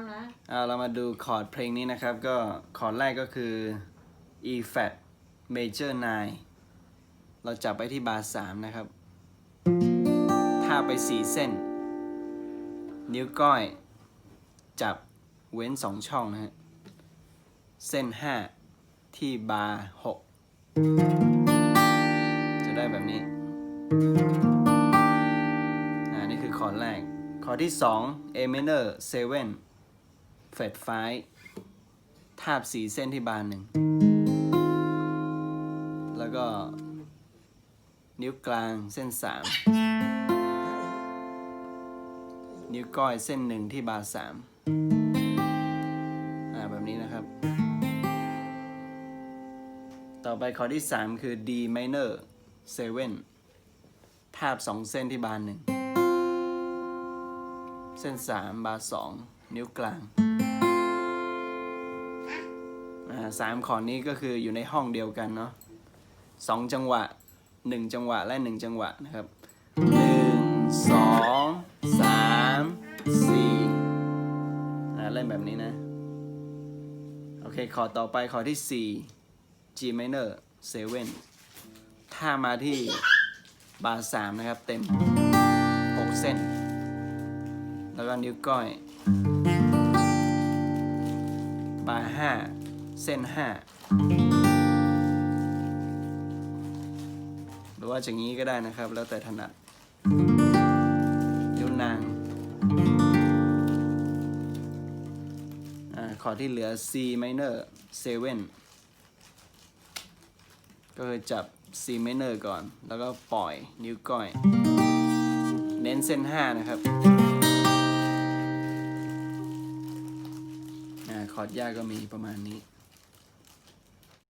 ำนะเอาเรามาดูคอร์ดเพลงนี้นะครับ ก็คอร์ดแรกก็คือ E flat major 9 เราจับไปที่บาร์3นะครับท่าไป 4 เส้น นิ้วก้อย จับเว้น 2 ช่องนะฮะ เส้น 5 ที่บาร์6จะได้แบบนี้อ่านี่คือคอร์ดแรกคอร์ดที่ 2 A minor 7 เฟดไฟทาบสีเส้นที่บานหนึ่ง แล้วก็นิ้วกลางเส้นสามนิ้วก้อยเส้นหนึ่งที่บาสามอ่าแบบนี้นะครับ ต่อไปคอร์ดที่สามคือ D minor 7 ทาบสองเส้นที่บานหนึ่ง เส้นสามบาสองนิ้วกลาง สามขอนี้ก็คืออยู่ในห้องเดียวกันเนาะสองจังหวะหนึ่งจังหวะและหนึ่งจังหวะนะครับหนึ่งสองสามสี่อ่าเล่นแบบนี้นะ โอเคขอต่อไปขอที่สี่ G minor 7ถ้ามาที่บาร์สามนะครับเต็มหกเส้น แล้วก็นิ้วก้อย บาร์ห้า เส้นห้าหรือว่าอย่างนี้ก็ได้นะครับ แล้วแต่ถนัดนิ้วนางอาขอที่เหลือ C minor 7 ก็คือจับ C minor ก่อน แล้วก็ปล่อยนิ้วก้อย เน้นเส้น 5 นะครับคอร์ดยากก็มีประมาณนี้